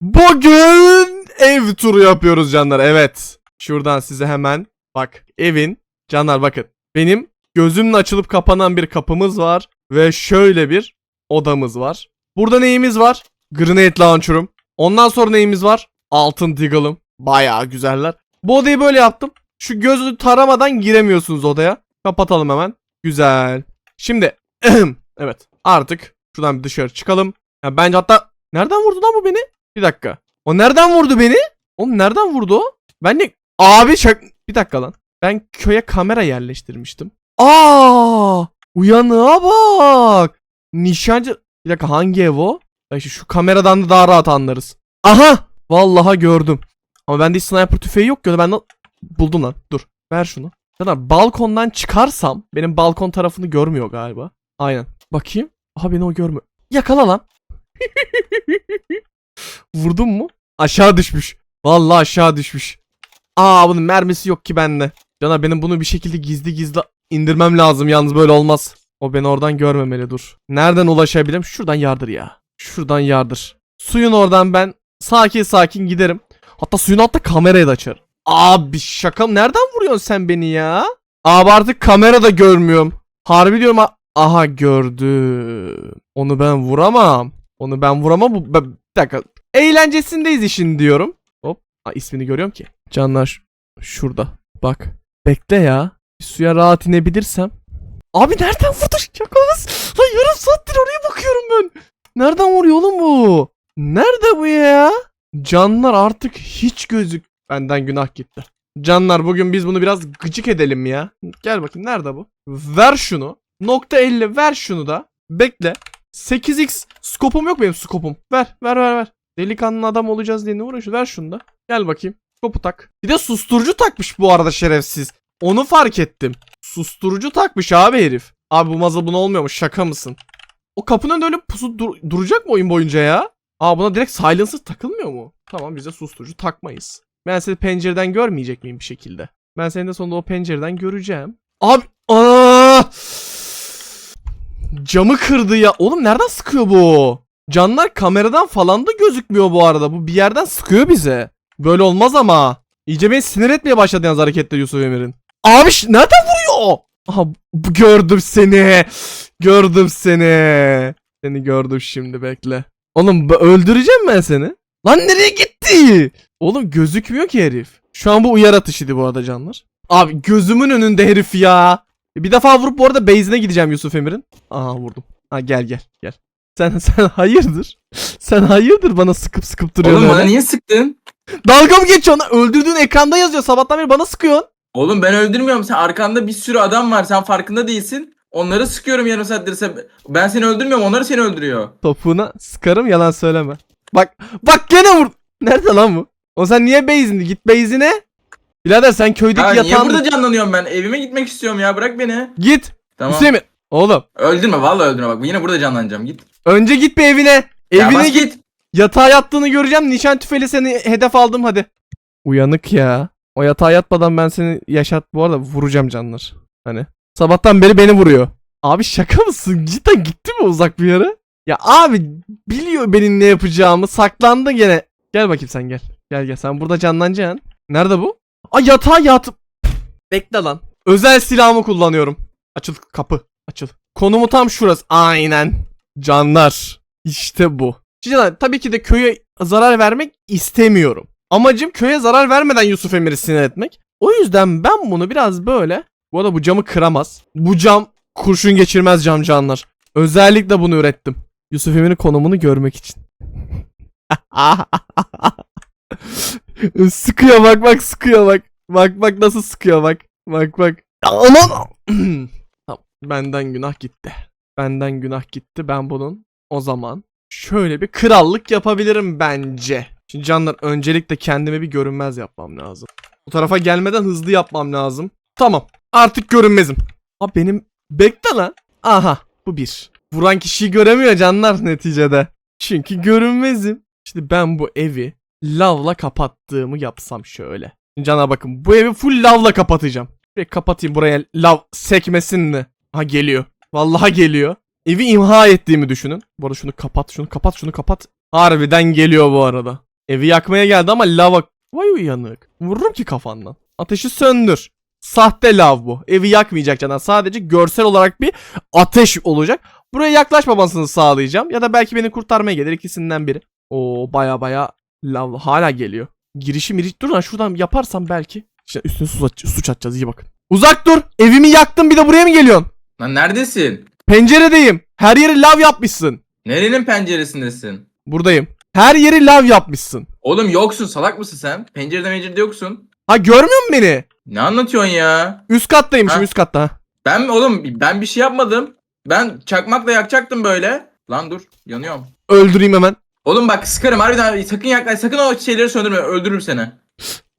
Bugün ev turu yapıyoruz canlar. Evet. Şuradan size hemen bak evin canlar bakın. Benim gözümle açılıp kapanan bir kapımız var ve şöyle bir odamız var. Burada neyimiz var? Grenade launcher'ım. Ondan sonra neyimiz var? Altın deagle'ım. Bayağı güzeller. Bu odayı böyle yaptım. Şu gözü taramadan giremiyorsunuz odaya. Kapatalım hemen. Güzel. Şimdi evet artık şuradan bir dışarı çıkalım. Ya bence hatta nereden vurdu lan bu beni? Bir dakika. O nereden vurdu beni? Oğlum nereden vurdu o? Ben de abi şak bir dakika lan. Ben köye kamera yerleştirmiştim. Aa! Uyanığa bak. Nişancı bir dakika hangi ev o? Ya işte şu kameradan da daha rahat anlarız. Aha! Vallahi gördüm. Ama bende hiç sniper tüfeği yok ki. Ben de buldum lan. Dur. Ver şunu. Zaten balkondan çıkarsam benim balkon tarafını görmüyor galiba. Aynen. Bakayım. Aha beni o görmüyor. Yakala lan. Vurdum mu? Aşağı düşmüş. Vallahi aşağı düşmüş. Aa bunun mermisi yok ki bende. Cana benim bunu bir şekilde gizli gizli indirmem lazım yalnız böyle olmaz. O beni oradan görmemeli dur. Nereden ulaşabilirim? Şuradan yardır ya. Şuradan yardır. Suyun oradan ben sakin sakin giderim. Hatta suyun altta kamerayı da açarım. Abi şaka? Nereden vuruyorsun sen beni ya? Abi artık kamerada görmüyorum. Harbi diyorum ha- Aha gördüm. Onu ben vuramam. Onu ben vuramam. Bu, ben- dakika. Eğlencesindeyiz işin diyorum. Hop. Aa, ismini görüyorum ki. Canlar şurada. Bak. Bekle ya. Bir suya rahat inebilirsem. Abi nereden vurdu şakamız? Lan yarım saattir oraya bakıyorum ben. Nereden vuruyor oğlum bu? Nerede bu ya? Canlar artık hiç gözük. Benden günah gitti. Canlar bugün biz bunu biraz gıcık edelim ya. Gel bakayım nerede bu? Ver şunu. Nokta 50 ver şunu da. Bekle. 8x skopum yok benim skopum. Ver ver ver ver. Delikanlı adam olacağız diye ne uğraşıyor? Ver şunu da. Gel bakayım. Skopu tak. Bir de susturucu takmış bu arada şerefsiz. Onu fark ettim. Susturucu takmış abi herif. Abi bu mazı buna olmuyormuş şaka mısın? O kapının önünde öyle pusu dur- duracak mı oyun boyunca ya? Aa buna direkt silencer takılmıyor mu? Tamam biz de susturucu takmayız. Ben seni pencereden görmeyecek miyim bir şekilde? Ben seni de sonunda o pencereden göreceğim. Abi aa! Camı kırdı ya. Oğlum nereden sıkıyor bu? Canlar kameradan falan da gözükmüyor bu arada. Bu bir yerden sıkıyor bize. Böyle olmaz ama. İyice beni sinir etmeye başladı yalnız hareketler Yusuf Emir'in. Abi nereden vuruyor? Aha gördüm seni. Gördüm seni. Seni gördüm şimdi bekle. Oğlum öldüreceğim ben seni. Lan nereye gitti? Oğlum gözükmüyor ki herif. Şu an bu uyar atışıydı bu arada canlar. Abi gözümün önünde herif ya. Bir defa vurup bu arada base'ine gideceğim Yusuf Emir'in. Aha vurdum. Ha gel gel gel. Sen sen hayırdır? Sen hayırdır bana sıkıp sıkıp duruyorsun Oğlum öyle? bana niye sıktın? Dalga mı geçiyorsun? Öldürdüğün ekranda yazıyor. Sabahtan beri bana sıkıyorsun. Oğlum ben öldürmüyorum. Sen arkanda bir sürü adam var. Sen farkında değilsin. Onları sıkıyorum yarım saattir. Ben seni öldürmüyorum. Onları seni öldürüyor. Topuğuna sıkarım yalan söyleme. Bak bak gene vur. Nerede lan bu? O sen niye base'inde? Git base'ine. Birader sen köydeki Ya niye yatağın... burada canlanıyorum ben? Evime gitmek istiyorum ya. Bırak beni. Git. Tamam. Hüseyin Oğlum Öldürme. Vallahi öldürme bak. Yine burada canlanacağım. Git. önce git bir evine. Ya Evine bas git. git. Yatağa yattığını göreceğim. Nişan tüfeğiyle seni hedef aldım hadi. Uyanık ya. O yatağa yatmadan ben seni yaşat bu arada vuracağım canlar. Hani. Sabahtan beri beni vuruyor. Abi şaka mısın? Cidden gitti mi uzak bir yere? Ya abi biliyor benim ne yapacağımı. Saklandı gene. Gel bakayım sen gel. Gel gel sen burada canlanacaksın. Nerede bu? Ay yatağa yat. Bekle lan. Özel silahımı kullanıyorum. Açıl kapı. Açıl. Konumu tam şurası. Aynen. Canlar. İşte bu. Şimdi tabii ki de köye zarar vermek istemiyorum. Amacım köye zarar vermeden Yusuf Emir'i sinir etmek. O yüzden ben bunu biraz böyle... Bu arada bu camı kıramaz. Bu cam kurşun geçirmez cam canlar. Özellikle bunu ürettim. Yusuf Emir'in konumunu görmek için. sıkıyor bak bak sıkıyor bak. Bak bak nasıl sıkıyor bak. Bak bak. Aman. tamam. Benden günah gitti. Benden günah gitti. Ben bunun o zaman şöyle bir krallık yapabilirim bence. Şimdi canlar öncelikle kendime bir görünmez yapmam lazım. Bu tarafa gelmeden hızlı yapmam lazım. Tamam. Artık görünmezim. Ha benim bekle lan. Aha bu bir. Vuran kişiyi göremiyor canlar neticede. Çünkü görünmezim. Şimdi ben bu evi lavla kapattığımı yapsam şöyle. Cana bakın bu evi full lavla kapatacağım. Bir kapatayım buraya lav sekmesin mi? Ha geliyor. Vallahi geliyor. Evi imha ettiğimi düşünün. Bu arada şunu kapat, şunu kapat, şunu kapat. Harbiden geliyor bu arada. Evi yakmaya geldi ama lava... Vay uyanık. Vururum ki kafandan. Ateşi söndür. Sahte lav bu. Evi yakmayacak Caner. Sadece görsel olarak bir ateş olacak. Buraya yaklaşmamasını sağlayacağım. Ya da belki beni kurtarmaya gelir ikisinden biri. Oo baya baya lav hala geliyor. Girişi miriç dur lan şuradan yaparsam belki. İşte üstüne su, at- su çatacağız iyi bakın. Uzak dur. Evimi yaktın bir de buraya mı geliyorsun? Lan neredesin? Penceredeyim. Her yeri lav yapmışsın. Nerenin penceresindesin? Buradayım. Her yeri lav yapmışsın. Oğlum yoksun salak mısın sen? Pencerede pencerede yoksun. Ha görmüyor musun beni? Ne anlatıyorsun ya? Üst kattaymışım Ha? üst katta. ha. Ben oğlum ben bir şey yapmadım. Ben çakmakla yakacaktım böyle. Lan dur yanıyorum. Öldüreyim hemen. Oğlum bak sıkarım harbiden sakın yaklaş sakın o şeyleri söndürme öldürürüm seni.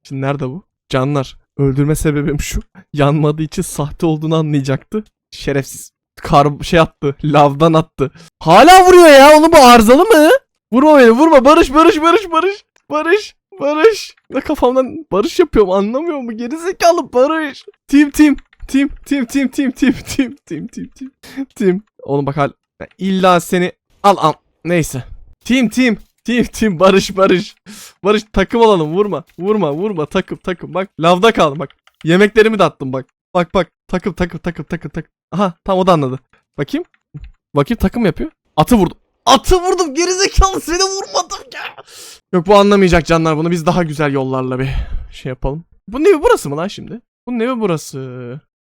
Şimdi nerede bu? Canlar. Öldürme sebebim şu. Yanmadığı için sahte olduğunu anlayacaktı. Şerefsiz. Kar şey attı. Lavdan attı. Hala vuruyor ya. Onu bu arızalı mı? Vurma beni vurma. Barış barış barış barış. Barış. Barış. Ne kafamdan barış yapıyorum anlamıyor mu? Gerizekalı barış. Team team. Team team team team team team team team team team. Oğlum bak hal. İlla seni al al. Neyse. Team team. Team team barış barış. Barış takım olalım vurma. Vurma vurma takım takım. Bak lavda kaldım bak. Yemeklerimi de attım bak. Bak bak takım takım takım takım takım. Aha tam o da anladı. Bakayım. Bakayım takım yapıyor. Atı vurdum. Atı vurdum gerizekalı seni vurmadım ya. Yok bu anlamayacak canlar bunu biz daha güzel yollarla bir şey yapalım. Bunun evi burası mı lan şimdi? Bunun evi burası.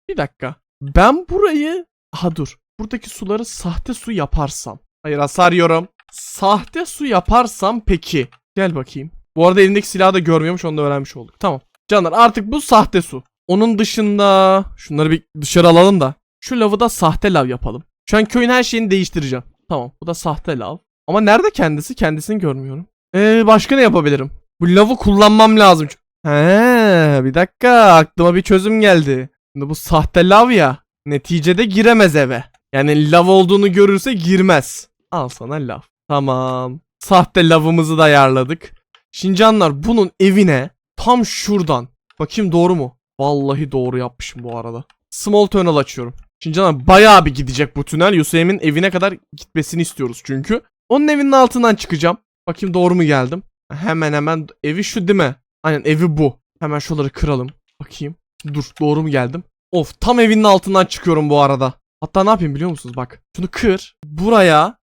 Bir dakika. Ben burayı... Aha dur. Buradaki suları sahte su yaparsam. Hayır hasar yiyorum. Sahte su yaparsam peki. Gel bakayım. Bu arada elindeki silahı da görmüyormuş onu da öğrenmiş olduk. Tamam. Canlar artık bu sahte su. Onun dışında şunları bir dışarı alalım da. Şu lavı da sahte lav yapalım. Şu an köyün her şeyini değiştireceğim. Tamam bu da sahte lav. Ama nerede kendisi? Kendisini görmüyorum. Ee başka ne yapabilirim? Bu lavı kullanmam lazım. He bir dakika aklıma bir çözüm geldi. Şimdi bu sahte lav ya. Neticede giremez eve. Yani lav olduğunu görürse girmez. Al sana lav. Tamam. Sahte lavımızı da ayarladık. Şimdi canlar bunun evine tam şuradan. Bakayım doğru mu? Vallahi doğru yapmışım bu arada. Small tunnel açıyorum. Şimdi canlar bayağı bir gidecek bu tünel. Yusuf'un evine kadar gitmesini istiyoruz çünkü. Onun evinin altından çıkacağım. Bakayım doğru mu geldim? Hemen hemen evi şu değil mi? Aynen evi bu. Hemen şuraları kıralım. Bakayım. Dur doğru mu geldim? Of tam evinin altından çıkıyorum bu arada. Hatta ne yapayım biliyor musunuz bak. Şunu kır. Buraya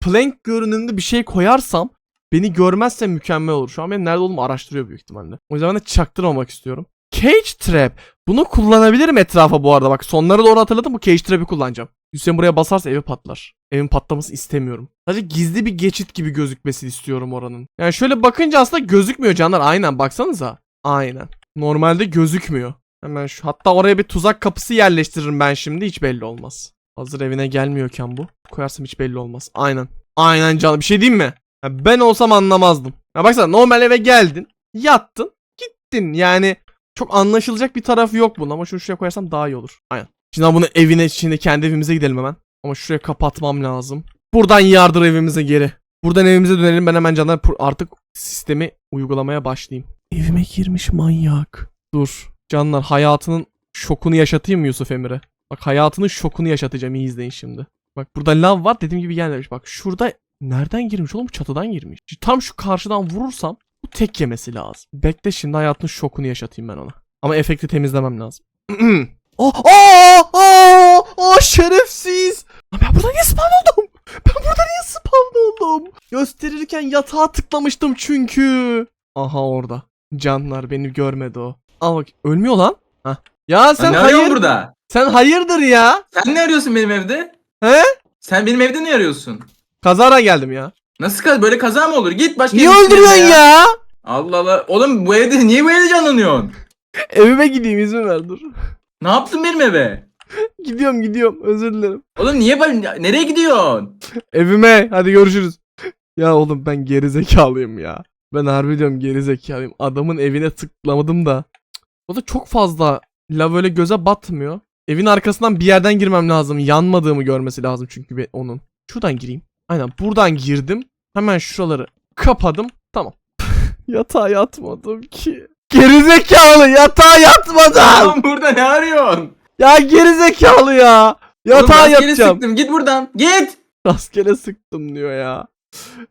plank görünümlü bir şey koyarsam beni görmezse mükemmel olur. Şu an benim nerede olduğumu araştırıyor büyük ihtimalle. O yüzden de çaktırmamak istiyorum. Cage Trap. Bunu kullanabilirim etrafa bu arada. Bak sonlara doğru hatırladım bu Cage Trap'i kullanacağım. Hüseyin buraya basarsa evi patlar. Evin patlamasını istemiyorum. Sadece gizli bir geçit gibi gözükmesini istiyorum oranın. Yani şöyle bakınca aslında gözükmüyor canlar. Aynen baksanıza. Aynen. Normalde gözükmüyor. Hemen şu hatta oraya bir tuzak kapısı yerleştiririm ben şimdi hiç belli olmaz. Hazır evine gelmiyorken bu. Koyarsam hiç belli olmaz. Aynen. Aynen canım bir şey diyeyim mi? Ya ben olsam anlamazdım. Ya baksana normal eve geldin. Yattın. Gittin yani. Çok anlaşılacak bir tarafı yok bunun ama şunu şuraya koyarsam daha iyi olur. Aynen. Şimdi bunun evine şimdi kendi evimize gidelim hemen. Ama şuraya kapatmam lazım. Buradan yardır evimize geri. Buradan evimize dönelim ben hemen canlar artık sistemi uygulamaya başlayayım. Evime girmiş manyak. Dur. Canlar hayatının şokunu yaşatayım mı Yusuf Emir'e? Bak hayatının şokunu yaşatacağım iyi izleyin şimdi. Bak burada lav var dediğim gibi gelmemiş. Bak şurada nereden girmiş oğlum çatıdan girmiş. Tam şu karşıdan vurursam bu tek yemesi lazım. Bekle şimdi hayatının şokunu yaşatayım ben ona. Ama efekti temizlemem lazım. oh, aa, aa, aa, şerefsiz. Ben burada niye spawn oldum? Ben burada niye spawn oldum? Gösterirken yatağa tıklamıştım çünkü. Aha orada. Canlar beni görmedi o. Al bak ölmüyor lan. Hah. Ya sen Sen ne hayır, burada? Sen hayırdır ya? Sen ne arıyorsun benim evde? He? Sen benim evde ne arıyorsun? Kazara geldim ya. Nasıl kaz böyle kaza mı olur? Git başka Niye evin içine öldürüyorsun ya? Allah Allah. Oğlum bu evde niye bu evde canlanıyorsun? Evime gideyim izin ver dur. Ne yaptın benim eve? gidiyorum gidiyorum özür dilerim. Oğlum niye böyle nereye gidiyorsun? Evime hadi görüşürüz. Ya oğlum ben geri zekalıyım ya. Ben harbi diyorum geri zekalıyım. Adamın evine tıklamadım da. O da çok fazla lav öyle göze batmıyor. Evin arkasından bir yerden girmem lazım. Yanmadığımı görmesi lazım çünkü be- onun. Şuradan gireyim. Aynen buradan girdim. Hemen şuraları kapadım. Tamam. Yatağa yatmadım ki. Gerizekalı yatağa yatmadım. Oğlum burada ne arıyorsun? Ya gerizekalı ya. Oğlum Yatağa rastgele yatacağım. sıktım. Git buradan. Git. Rastgele sıktım diyor ya.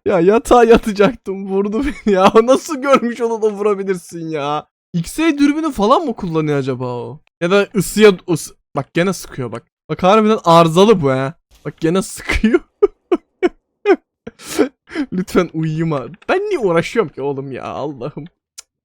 Ya yatağa yatacaktım vurdu beni ya. Nasıl görmüş onu da vurabilirsin ya. X-ray dürbünü falan mı kullanıyor acaba o? Ya da ısıya ıs Bak gene sıkıyor bak. Bak harbiden arızalı bu ha. Bak gene sıkıyor. Lütfen uyuma. Ben niye uğraşıyorum ki oğlum ya Allah'ım.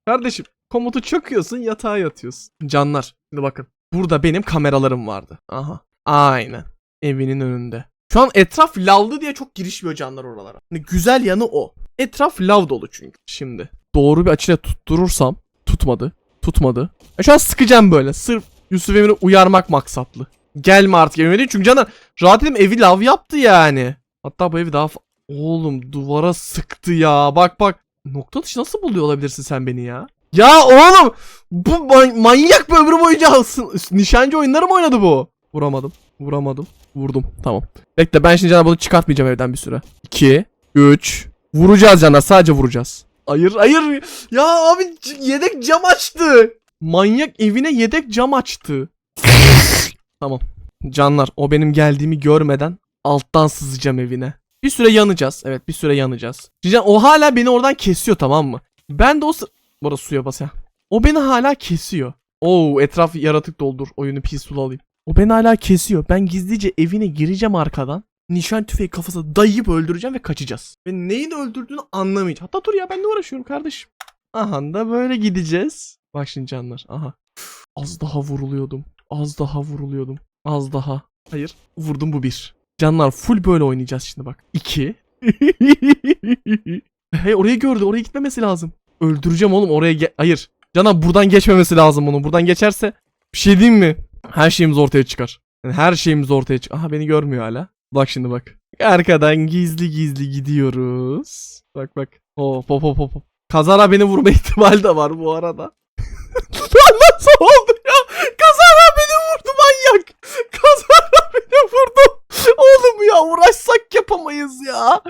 Kardeşim komutu çöküyorsun yatağa yatıyorsun. Canlar şimdi bakın. Burada benim kameralarım vardı. Aha. Aynen. Evinin önünde. Şu an etraf lavlı diye çok girişmiyor canlar oralara. Hani güzel yanı o. Etraf lav dolu çünkü. Şimdi doğru bir açıyla tutturursam tutmadı. Tutmadı. E şu an sıkacağım böyle. Sırf Yusuf Emir'i uyarmak maksatlı. Gelme artık evime değil. Çünkü canlar rahat edeyim evi lav yaptı yani. Hatta bu evi daha Oğlum duvara sıktı ya. Bak bak. Nokta dışı nasıl buluyor olabilirsin sen beni ya? Ya oğlum bu man- manyak bir ömrü boyunca. Nişancı oyunları mı oynadı bu? Vuramadım. Vuramadım. Vurdum. Tamam. Bekle ben şimdi Can'a bunu çıkartmayacağım evden bir süre. 2, 3. Vuracağız Can'a sadece vuracağız. Hayır hayır. Ya abi yedek cam açtı. Manyak evine yedek cam açtı. tamam. Canlar o benim geldiğimi görmeden alttan sızacağım evine. Bir süre yanacağız. Evet bir süre yanacağız. Can o hala beni oradan kesiyor tamam mı? Ben de o sı- Burası suya bas ya. O beni hala kesiyor. Oo etraf yaratık doldur. Oyunu peaceful alayım. O beni hala kesiyor. Ben gizlice evine gireceğim arkadan. Nişan tüfeği kafasına dayayıp öldüreceğim ve kaçacağız. Ve neyin öldürdüğünü anlamayacağım. Hatta dur ya ben ne uğraşıyorum kardeşim. Aha da böyle gideceğiz. Bak şimdi canlar. Aha. Az daha vuruluyordum. Az daha vuruluyordum. Az daha. Hayır. Vurdum bu bir. Canlar full böyle oynayacağız şimdi bak. İki. hey orayı gördü. Oraya gitmemesi lazım. Öldüreceğim oğlum oraya ge- Hayır. Canan buradan geçmemesi lazım onu. Buradan geçerse bir şey diyeyim mi? Her şeyimiz ortaya çıkar. Yani her şeyimiz ortaya çıkar. Aha beni görmüyor hala. Bak şimdi bak. Arkadan gizli gizli gidiyoruz. Bak bak. Hop hop hop hop. hop. Kazara beni vurma ihtimali de var bu arada. Nasıl oldu ya? Kazara beni vurdu manyak. Kazara beni vurdu. Oğlum ya uğraşsak yapamayız ya.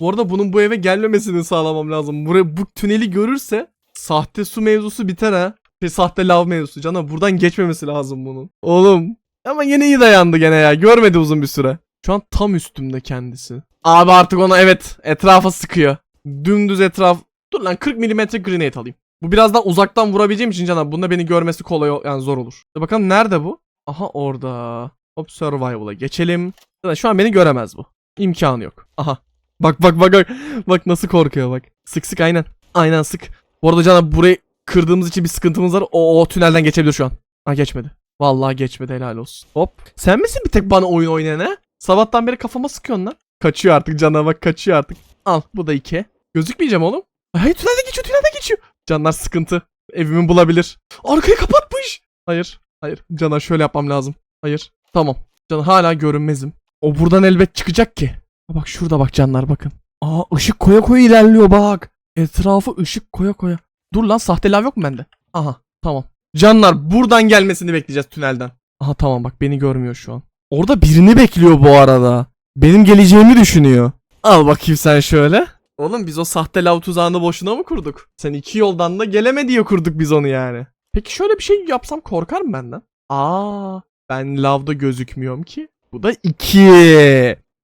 Bu arada bunun bu eve gelmemesini sağlamam lazım. Buraya bu tüneli görürse sahte su mevzusu biter ha. Şey, sahte lav mevzusu. Canım buradan geçmemesi lazım bunun. Oğlum. Ama yine iyi dayandı gene ya. Görmedi uzun bir süre. Şu an tam üstümde kendisi. Abi artık ona evet etrafa sıkıyor. Dümdüz etraf. Dur lan 40 mm grenade alayım. Bu biraz daha uzaktan vurabileceğim için canım. Bunda beni görmesi kolay yani zor olur. Dur bakalım nerede bu? Aha orada. Hop survival'a geçelim. Şu an beni göremez bu. İmkanı yok. Aha. Bak bak bak bak. Bak nasıl korkuyor bak. Sık sık aynen. Aynen sık. Bu arada canım burayı kırdığımız için bir sıkıntımız var. O, o tünelden geçebilir şu an. Ha geçmedi. Vallahi geçmedi helal olsun. Hop. Sen misin bir tek bana oyun oynayan ha? Sabahtan beri kafama sıkıyorsun lan. Kaçıyor artık cana bak kaçıyor artık. Al bu da iki. Gözükmeyeceğim oğlum. Ay, Hayır tünelde geçiyor tünelde geçiyor. Canlar sıkıntı. Evimi bulabilir. Arkayı kapatmış. Hayır. Hayır. Cana şöyle yapmam lazım. Hayır. Tamam. Can hala görünmezim. O buradan elbet çıkacak ki. Bak şurada bak canlar bakın. Aa ışık koya koya ilerliyor bak. Etrafı ışık koya koya. Dur lan sahte lav yok mu bende? Aha tamam. Canlar buradan gelmesini bekleyeceğiz tünelden. Aha tamam bak beni görmüyor şu an. Orada birini bekliyor bu arada. Benim geleceğimi düşünüyor. Al bakayım sen şöyle. Oğlum biz o sahte lav tuzağını boşuna mı kurduk? Sen iki yoldan da geleme diye kurduk biz onu yani. Peki şöyle bir şey yapsam korkar mı benden? Aa, ben lavda gözükmüyorum ki. Bu da iki.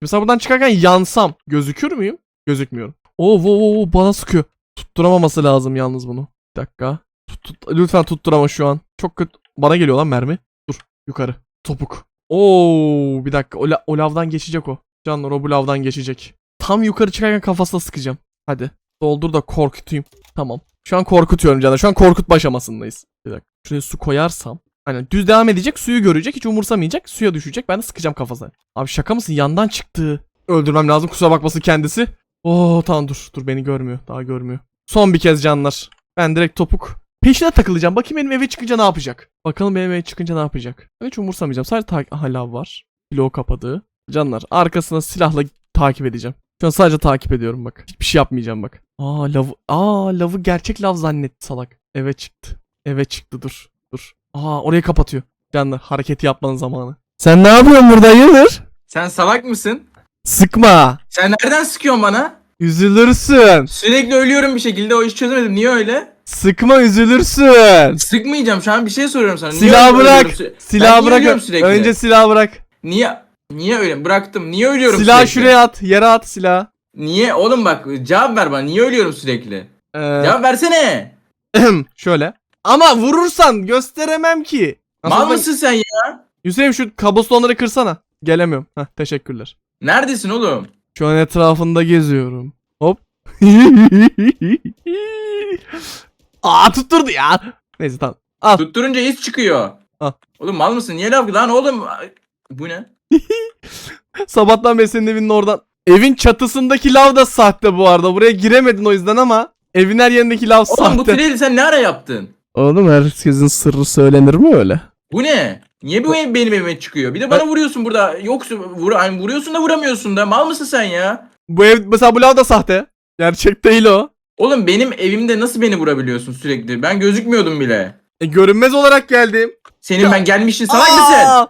Mesela buradan çıkarken yansam gözükür müyüm? Gözükmüyorum. Oo, oo, oo, bana sıkıyor. Tutturamaması lazım yalnız bunu. Bir dakika. Tut, tut- lütfen tutturama şu an. Çok kötü. Bana geliyor lan mermi. Dur yukarı. Topuk. Oo bir dakika. O, la- o lavdan geçecek o. Canlar o bu lavdan geçecek. Tam yukarı çıkarken kafasına sıkacağım. Hadi. Doldur da korkutayım. Tamam. Şu an korkutuyorum canlar. Şu an korkutma aşamasındayız. Bir dakika. Şuraya su koyarsam. Aynen düz devam edecek. Suyu görecek. Hiç umursamayacak. Suya düşecek. Ben de sıkacağım kafasına. Abi şaka mısın? Yandan çıktı. Öldürmem lazım. Kusura bakmasın kendisi. Oo tamam dur. Dur beni görmüyor. Daha görmüyor. Son bir kez canlar. Ben direkt topuk. Peşine takılacağım. Bakayım benim eve çıkınca ne yapacak. Bakalım benim eve çıkınca ne yapacak. Ben hiç umursamayacağım. Sadece takip... Var. Bloğu kapadı. Canlar arkasına silahla takip edeceğim. Şu an sadece takip ediyorum bak. Hiçbir şey yapmayacağım bak. Aa lavı... Aa lavı gerçek lav zannetti salak. Eve çıktı. Eve çıktı dur. Dur. Aa orayı kapatıyor. Canlar hareketi yapmanın zamanı. Sen ne yapıyorsun burada hayırdır? Sen salak mısın? Sıkma. Sen nereden sıkıyorsun bana? Üzülürsün. Sürekli ölüyorum bir şekilde o işi çözemedim. Niye öyle? Sıkma üzülürsün. Sıkmayacağım şu an bir şey soruyorum sana. Silah bırak. Silah bırak. Önce silah bırak. Niye? Niye öyle? Bıraktım. Niye ölüyorum Silah sürekli? şuraya at. Yere at silah. Niye? Oğlum bak cevap ver bana. Niye ölüyorum sürekli? Ee, Cevap versene. şöyle. Ama vurursan gösteremem ki. Mal Aslında- mısın sen ya? Hüseyin şu kabustonları kırsana. Gelemiyorum. Heh, teşekkürler. Neredesin oğlum? Şu an etrafında geziyorum. Hop. Aa tutturdu ya. Neyse tamam. Al. Tutturunca iz çıkıyor. Ah. Oğlum mal mısın? Niye laf lan oğlum? Bu ne? Sabahtan beri senin evinin oradan. Evin çatısındaki lav da sahte bu arada. Buraya giremedin o yüzden ama evin her yerindeki lav Oğlum bu sahte. tüneli sen ne ara yaptın? Oğlum herkesin sırrı söylenir mi öyle? Bu ne? Niye bu ev benim evime çıkıyor? Bir de bana vuruyorsun burada. Yoksa vur, hani vuruyorsun da vuramıyorsun da. Mal mısın sen ya? Bu ev mesela bu lav da sahte. Gerçek değil o. Oğlum benim evimde nasıl beni vurabiliyorsun sürekli? Ben gözükmüyordum bile. E, görünmez olarak geldim. Senin Ya. ben gelmişin salak mısın? Aa!